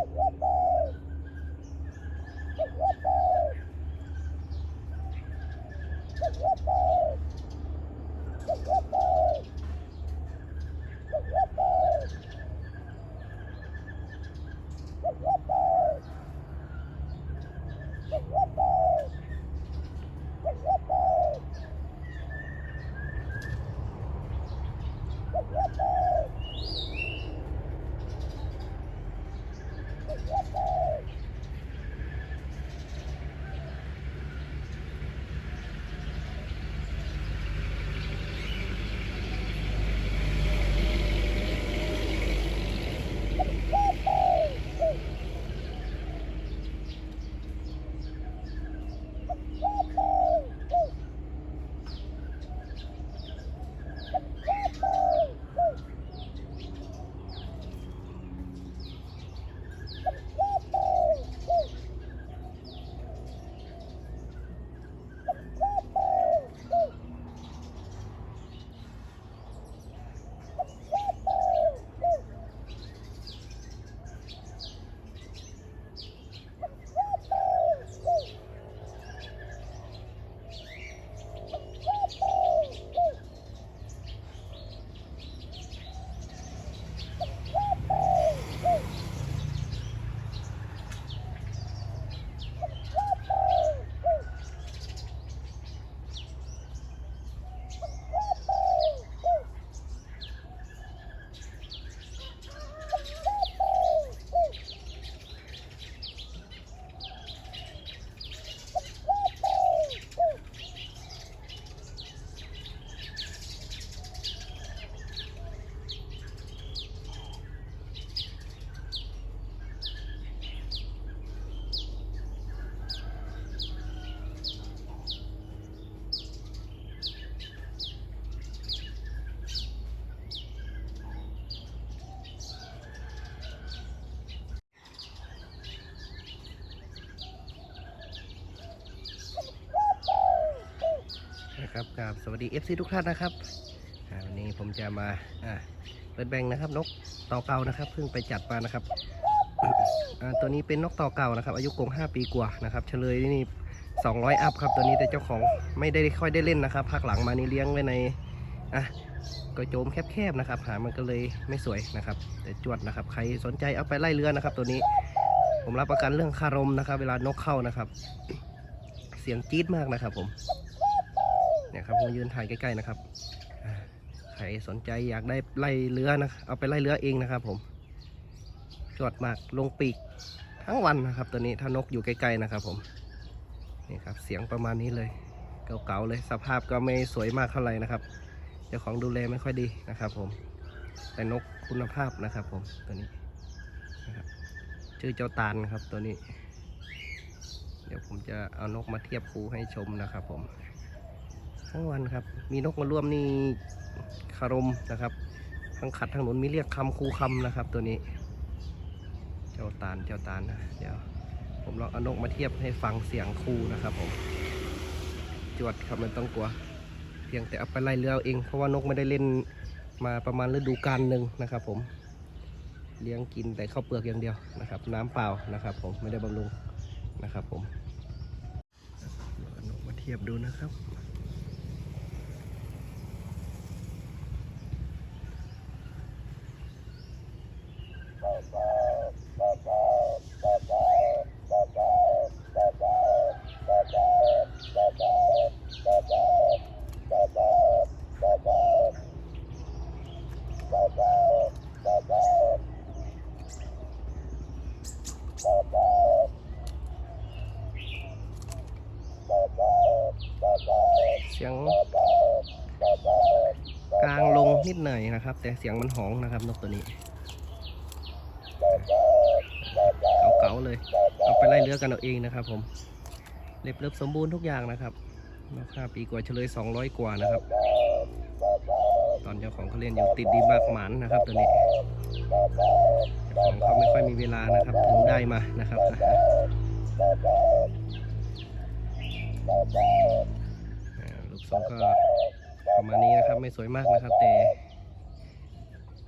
Woo-hoo-hoo! ครับกราบสวัสดี FC ทุกท่านนะครับวันนี้ผมจะมาเปิดแบงนะครับ นกต่อเก่านะครับเพิ่งไปจัดมานะครับตัวนี้เป็นนกต่อเก่านะครับ อายุกง5 ปีกว่านะครับเฉลยนี่200 อัพครับตัวนี้แต่เจ้าของไม่ได้ค่อยได้เล่นนะครับภาคหลังมานี่เลี้ยงไว้ในอะก็โจมแคบๆนะครับ หามันก็เลยไม่สวยนะครับ แต่จวดนะครับ ใครสนใจเอาไปไล่เรือนะครับ ตัวนี้ผมรับประกันเรื่องคารมนะครับ เวลานกเข้านะครับ เสียงจี๊ดมากนะครับผม เนี่ยครับผมยืนถ่ายใกล้ๆนะครับใครสนใจอยากได้ไล่เรือนะเอาไปไล่เรือเองนะครับ ผมจวดมากลงปีกทั้งวันนะครับ ตัวนี้ถ้านกอยู่ใกล้ๆนะครับ ผมนี่ครับเสียงประมาณนี้เลย เก่าๆเลยสภาพก็ไม่สวยมากเท่าไหร่นะครับเจ้าของดูแลไม่ค่อยดีนะครับ ผมแต่นกคุณภาพนะครับ ผมตัวนี้นะครับชื่อเจ้าตาลครับตัวนี้ เดี๋ยวผมจะเอานกมาเทียบคู่ให้ชมนะครับผม ทั้งวันครับ มีนกมาร่วมนี่คารมนะครับทั้งขัดทั้งหนุนมีเรียกคำคูคำนะครับ ตัวนี้ เจ้าตาลเจ้าตาลนะเดี๋ยวผมลองเอานกมาเทียบให้ฟังเสียงคูนะครับผมจวดครับไมันต้องกลัว เพียงแต่เอาไปไล่เรือเอาเอง เพราะว่านกไม่ได้เล่นมาประมาณฤดูกาลหนึ่งนะครับผมเลี้ยงกินแต่ข้าวเปลือกอย่างเดียวนะครับ น้ำเปล่านะครับ ผมไม่ได้บำรุงนะครับ ผมเอานกมาเทียบดูนะครับ นิดหน่อยนะครับ แต่เสียงมันหองนะครับนกตัวนี้เก่าๆเลยเอาไปไล่เลือกันเอาเองนะครับ ผมเล็บเล็บสมบูรณ์ทุกอย่างนะครับนกห้าปีกว่าเฉลย 200 กว่านะครับ ตอนเจ้าของเขาเล่นอยู่ติดดีมากหมันนะครับ ตัวนี้เจ้าของเขาไม่ค่อยมีเวลานะครับ ถึงได้มานะครับอ่ารูปทรงก็ ประมาณนี้นะครับ ไม่สวยมากนะครับ แต่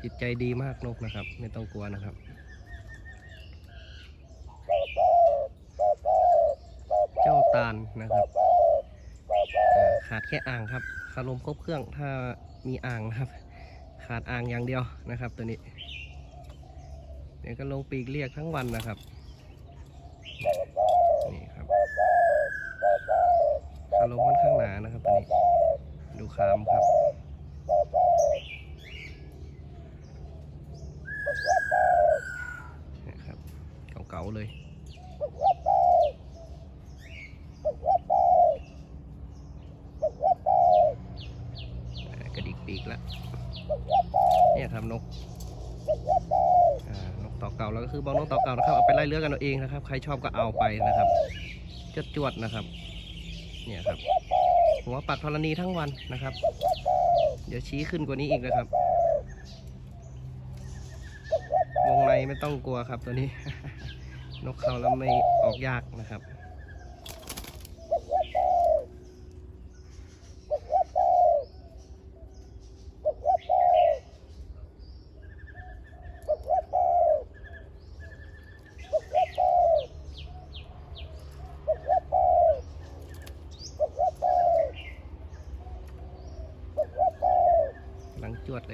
จิตใจดีมากนกนะครับ ไม่ต้องกลัวนะครับเจ้าตาลนะครับขาดแค่อ่างครับคารมครบเครื่องถ้ามีอ่างนะครับ ขาดอ่างอย่างเดียวนะครับ ตัวนี้เดี๋ยวก็ลงปีกเรียกทั้งวันนะครับนี่ครับอารมค่อนข้างหนานะครับตัวนี้ ดูคามครับเนี่ยครับเก่าๆเลยกระดิกปีกแล้วเนี่ยครับนกนกต่อเก่าแล้วก็คือบอกนกต่อเก่านะครับเอาไปไล่เลือกกันเอาเองนะครับ ใครชอบก็เอาไปนะครับจวดนะครับ เนี่ยครับ หัวปักธรณีทั้งวันนะครับ เดี๋ยวชี้ขึ้นกว่านี้อีกนะครับ วงในไม่ต้องกลัวครับตัวนี้ นกเขาแล้วไม่ออกยากนะครับ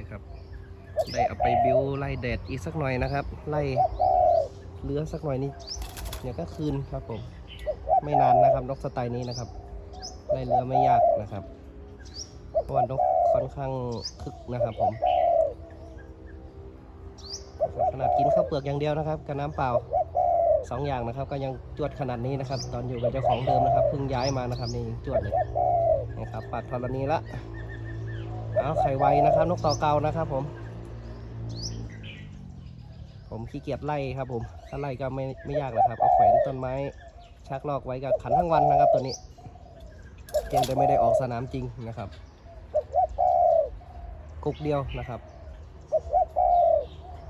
หลังจวดเลยครับ ได้เอาไปบิวไล่แดดอีกสักหน่อยนะครับ ไล่เลื้อสักหน่อยนี่เดี๋ยวก็คืนครับผม ไม่นานนะครับนกสไตล์นี้นะครับไล่เลื้อไม่ยากนะครับเพราะว่านกค่อนข้างคึกนะครับผมขนาดกินข้าวเปลือกอย่างเดียวนะครับกับน้ำเปล่าสองอย่างนะครับ ก็ยังจวดขนาดนี้นะครับ ตอนอยู่กับเจ้าของเดิมนะครับเพิ่งย้ายมานะครับนี่ยังจวดเลยนะครับปักธรณีละ เอาไข่ไวนะครับ นกต่อเกานะครับ ผม ผมขี้เกียจไล่ครับ ผม ถ้าไล่ก็ไม่ไม่ยากเลยครับ เอาแขวนต้นไม้ ชักลอกไว้กับขันทั้งวันนะครับ ตัวนี้เพียงแต่ไม่ได้ออกสนามจริงนะครับกุกเดียวนะครับ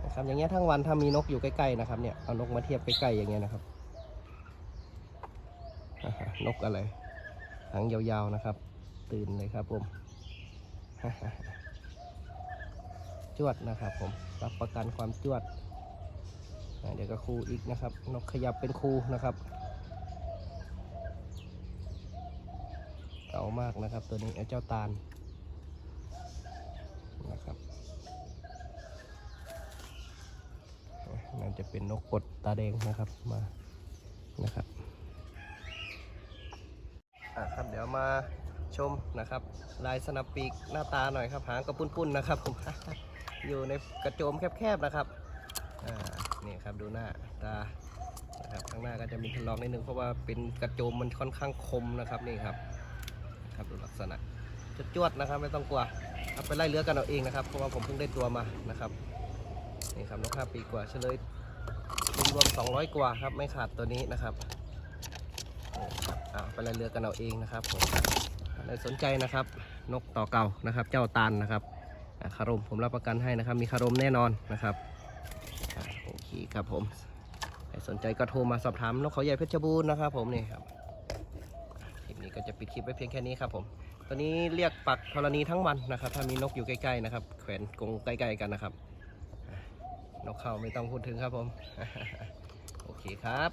นะครับ อย่างเงี้ยทั้งวันถ้ามีนกอยู่ใกล้ๆนะครับ เนี่ยเอานกมาเทียบใกล้ๆอย่างเงี้ยนะครับนกอะไรหางยาวๆนะครับ ตื่นเลยครับผม จวดนะครับผมรับประกันความจวด เดี๋ยวก็ครูอีกนะครับ นกขยับเป็นครูนะครับ เก่ามากนะครับตัวนี้ไอ้เจ้าตาลนะครับน่าจะเป็นนกกดตาแดงนะครับมานะครับอะครับเดี๋ยวมา ชมนะครับ ลายสนับปีกหน้าตาหน่อยครับหางกระปุ้นๆนะครับผมอยู่ในกระโจมแคบๆนะครับนี่ครับดูหน้าตานะครับข้างหน้าก็จะมีทะลองนิดนึงเพราะว่าเป็นกระโจมมันค่อนข้างคมนะครับนี่ครับครับดูลักษณะจะจวดนะครับไม่ต้องกลัวเอาไปไล่เลือกันเอาเองนะครับเพราะว่าผมเพิ่งได้ตัวมานะครับนี่ครับนกห้าปีกว่าเฉลยรวม200 กว่าครับไม่ขาดตัวนี้นะครับนี่ครับเอาไปไล่เลือกันเอาเองนะครับผม ใครสนใจนะครับ นกต่อเก่านะครับ เจ้าตาลนะครับคารมผมรับประกันให้นะครับ มีคารมแน่นอนนะครับโอเคครับผมใครสนใจก็โทรมาสอบถามนกเขาใหญ่เพชรบูรณ์นะครับ ผมนี่ครับคลิปนี้ก็จะปิดคลิปไว้เพียงแค่นี้ครับผมตอนนี้เรียกปักธรณีทั้งวันนะครับ ถ้ามีนกอยู่ใกล้ๆนะครับ แขวนกรงใกล้ๆกันนะครับ นกเข้าไม่ต้องพูดถึงครับผม โอเคครับ